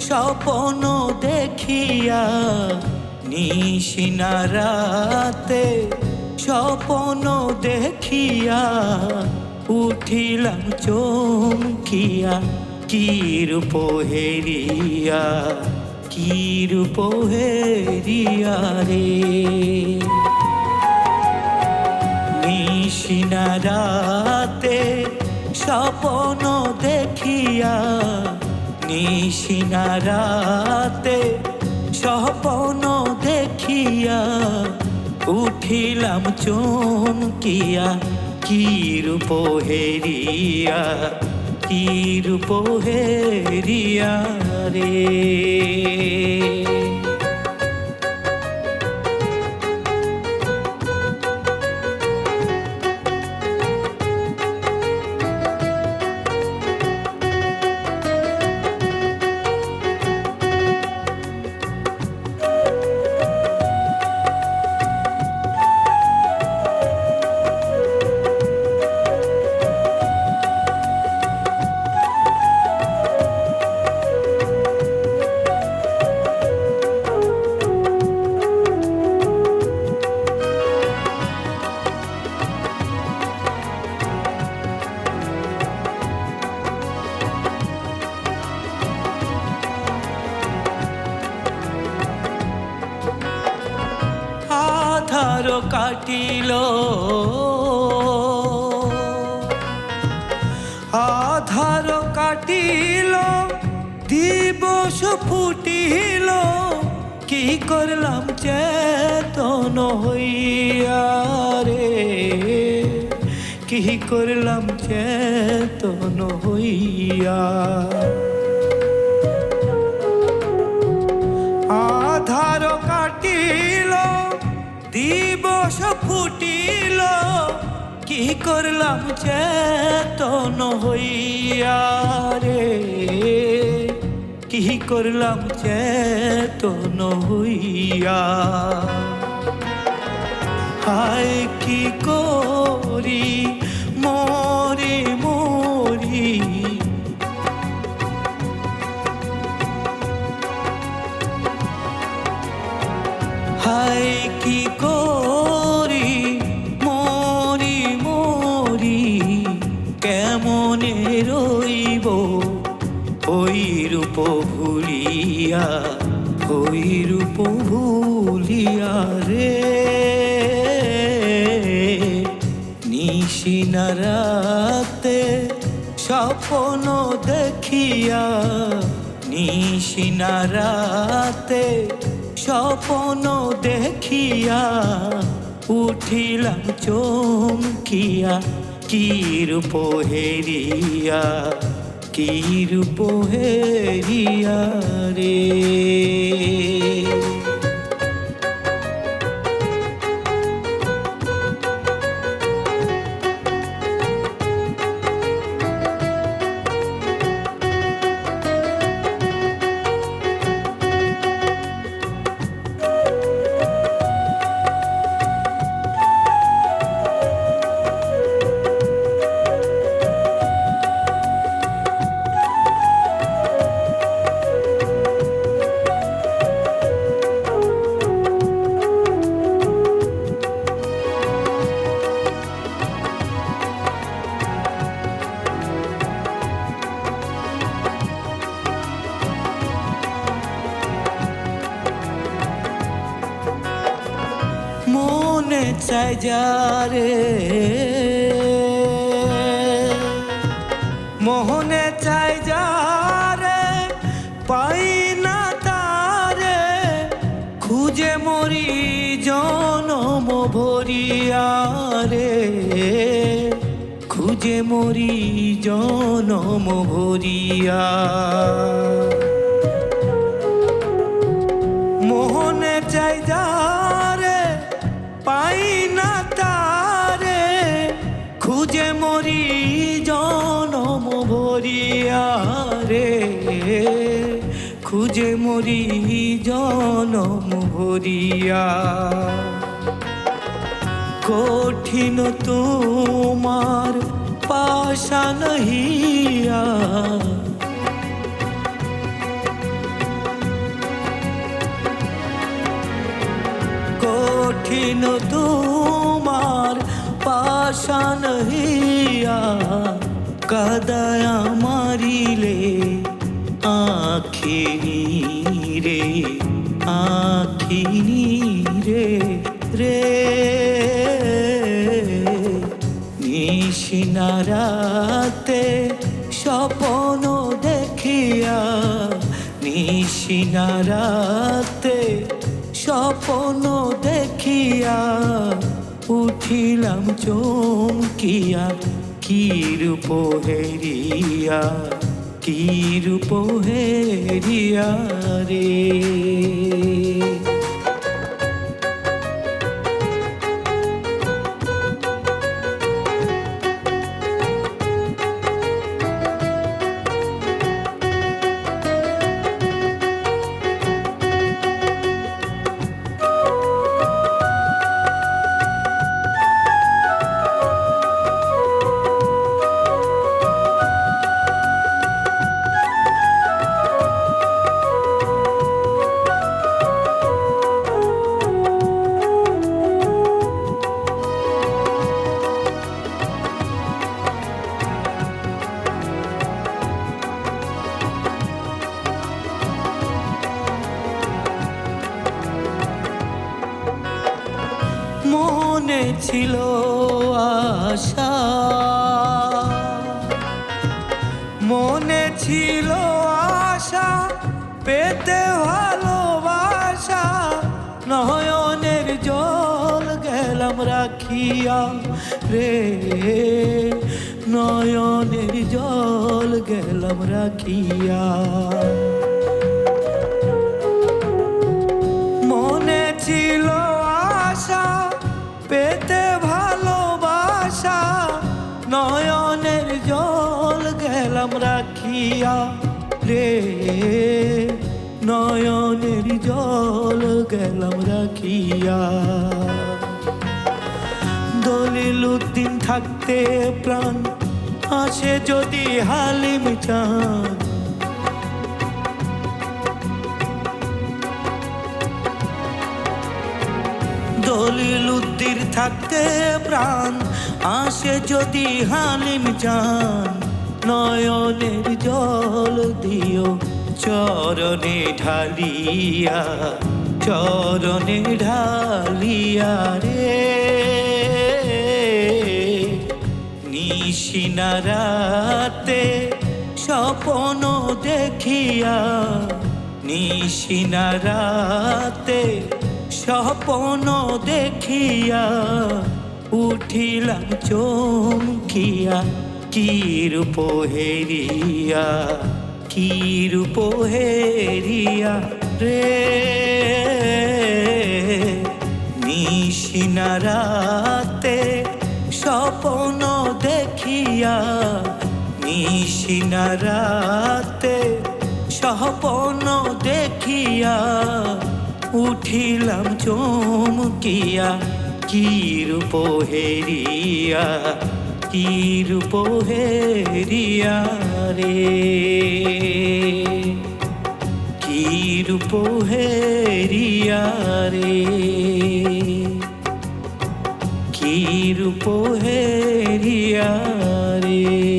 স্বপন দেখিয়া নিশিনা রাতে স্বপন দেখিয়া উঠিলাম চমকিয়া, কি রূপ হেরিয়া, কি রূপ হেরিয়া রে? নিশিনা রাতে স্বপন দেখিয়া নিশিনা রাতে স্বপন দেখিয়া উঠিলাম চমকিয়া, কি রূপ হেরিয়া, কি রূপ হেরিয়া রে? কাটিল। আধার কাটিল দিবস ফুটিল। কি করলাম চেতন হইয়া রে? কি করলাম চেতন হইয়া ফুটিল কি করলাম চেতন হইয়া রে? কি করলাম চেতন হইয়া? হায় কি করি ভুলিয়া ওই রূপ ভুলিয়া রে। নিশিনা রাতে স্বপ্ন দেখিয়া নিশিনা রাতে স্বপ্ন দেখিয়া উঠিলাম চমকিয়া, কি রূপ হেরিয়া, কি রূপ হেরিয়া। রে মনে যারে মোহনে চাই যারে, পাই না তারে। খুঁজে মরি জনম ভরিয়া রে। খুঁজে মরি জনম ভরিয়া। মোহনে চাই যারে দরিয়ারে খুঁজে মরি জনম ভরিয়া। কঠিন তোমার পাশান হিয়া কঠিন তোমার পাশান হিয়া কাদায় মারিলে আখিনী রে আখিনী রে রে। নিশিনারাতে স্বপন দেখিয়া, নিশিনারাতে স্বপন দেখিয়া, উঠিলাম চমকিয়া কি রূপ হেরিয়া কি রূপ হেরিয়া রে। মনে ছিল আশা। মনে ছিল আশা, পেতে ভালোবাসা। নয়নের জল গেলাম রাখিয়া রে। নয়নের জল গেলাম রাখিয়া। রাখিয়া রে নয়নের জল গেলাম রাখিয়া। দলিল উদ্দিন থাকতে প্রাণ আসে যদি হালিম চান। দলিল উদ্দির থাকতে প্রাণ আসে যদি হালিম চান। নয়নের জল দিও, চরণে ঢালিয়া চরণে ঢালিয়া রে। নিশিনারাতে স্বপন দেখিয়া নিশিনারাতে স্বপন দেখিয়া, উঠিলাম চমকিয়া কি রূপ হেরিয়া কি রে? নিশিনারাতে স্বপন দেখিয়া নিশিনারাতে স্বপন দেখিয়া উঠিলাম চমকিয়া কি রূপ কি রূপ হেরিয়া রে কি রূপ রে কি রূপ রে